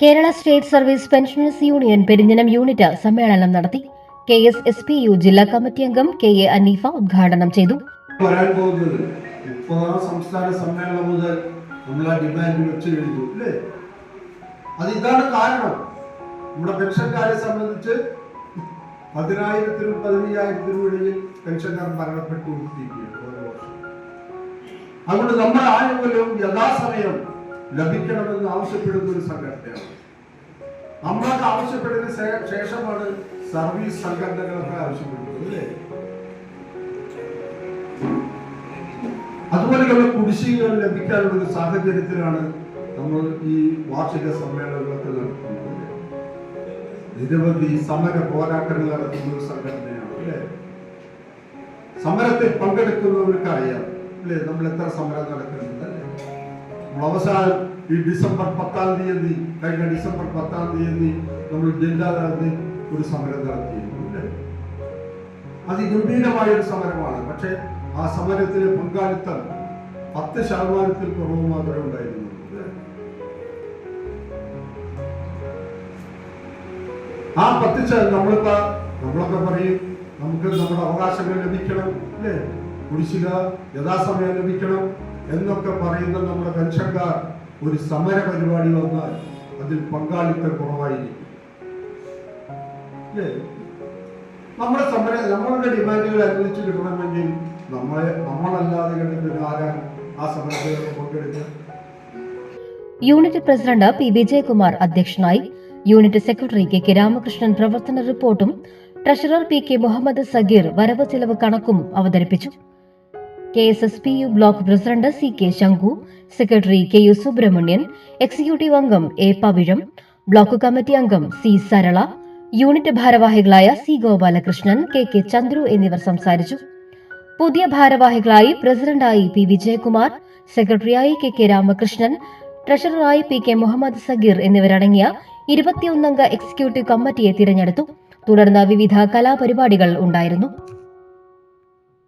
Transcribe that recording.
Kerala state service pensioners union Perinjanam unit സമ്മേളനം നടത്തി K S S P U ജില്ലാ committee അംഗം K A Aneefa ഉദ്ഘാടനം ചെയ്തു. വരാൻ പോകുന്നത് മുപ്പതാം സംസ്ഥാന സമ്മേളനം മുതൽ നമ്മൾ ആ ഡിമാൻഡ് വെച്ച് കഴിഞ്ഞു അല്ലേ? അത് ഇതാണ് കാരണം. നമ്മുടെ പെൻഷൻകാരെ സംബന്ധിച്ച് പതിനായിരത്തിനും പതിനയ്യായിരത്തിനും ഇടയിൽ പെൻഷൻകാർ മരണപ്പെട്ടുകൊണ്ടിരിക്കുകയാണ് ഓരോ വർഷം അതുകൊണ്ട് നമ്മൾ ആനുകൂല്യവും യഥാസമയം ലഭിക്കണമെന്ന് ആവശ്യപ്പെടുന്ന ഒരു സംഘടനയാണ്. നമ്മളത് ആവശ്യപ്പെടുന്ന ശേഷമാണ് സർവീസ് സംഘടനകളൊക്കെ ആവശ്യപ്പെടുന്നത് അല്ലേ? അതുപോലെയുള്ള കുടിശ്ശികകൾ ലഭിക്കാനുള്ള ഒരു സാഹചര്യത്തിലാണ് നമ്മൾ ഈ വാർഷിക സമ്മേളനങ്ങളൊക്കെ നടത്തുന്നത്? നിരവധി സമര പോരാട്ടങ്ങൾ നടത്തുന്ന ഒരു സംഘടനയാണ് അല്ലേ? സമരത്തിൽ പങ്കെടുക്കുന്നവർക്ക് അറിയാം അല്ലേ? നമ്മൾ എത്ര സമരം നടക്കുന്നുണ്ട് നമ്മൾ അവസാനം ഈ ഡിസംബർ പത്താം തീയതി കഴിഞ്ഞ ഡിസംബർ പത്താം തീയതി നമ്മൾ ജില്ലാതലത്തിൽ ഒരു സമരം നടത്തിയിരുന്നു അത് അതിഗംഭീരമായ ഒരു സമരമാണ്. പക്ഷെ ആ സമരത്തിലെ പങ്കാളിത്തം പത്ത് ശതമാനത്തിൽ കുറവ് മാത്രമേ ഉണ്ടായിരുന്നുള്ളൂ. ആ പത്ത് നമ്മളിപ്പോ നമ്മളൊക്കെ പറയും നമുക്ക് നമ്മുടെ അവകാശങ്ങൾ ലഭിക്കണം അല്ലേ? കുടിശ്ശിക യഥാസമയം ലഭിക്കണം എന്നൊക്കെ പറയുന്ന നമ്മുടെ പെൻഷൻകാർ ഒരു സമര പരിപാടി വന്നാൽ അതിൽ പങ്കാളിത്തം കുറവായിരിക്കും. നമ്മുടെ സമര നമ്മളുടെ ഡിമാൻഡുകൾ അനുവദിച്ചു കിട്ടണമെങ്കിൽ നമ്മളെ നമ്മളല്ലാതെ കണ്ടിട്ട് ആരാണ് ആ സമരത്തിൽ പങ്കെടുക്കുക? യൂണിറ്റ് പ്രസിഡന്റ് പി വിജയകുമാർ അധ്യക്ഷനായി unit secretary K K Ramakrishnan പ്രവർത്തന റിപ്പോർട്ടും treasurer P K Muhammed Sageer വരവ് ചെലവ് കണക്കും അവതരിപ്പിച്ചു. K S S P U block president C K Shanku secretary K U Subramanian executive അംഗം എ പവിഴം ബ്ലോക്ക് കമ്മിറ്റി അംഗം C Sarala unit ഭാരവാഹികളായ C Gopalakrishnan K K Chandru എന്നിവർ സംസാരിച്ചു. പുതിയ ഭാരവാഹികളായി പ്രസിഡന്റായി പി വിജയകുമാർ സെക്രട്ടറിയായി കെ കെ രാമകൃഷ്ണൻ ട്രഷററായി പി കെ മുഹമ്മദ് സഗീർ എന്നിവരടങ്ങിയ ഇരുപത്തിയൊന്നംഗ എക്സിക്യൂട്ടീവ് കമ്മിറ്റിയെ തിരഞ്ഞെടുത്തു. തുടർന്ന് വിവിധ കലാപരിപാടികൾ ഉണ്ടായിരുന്നു.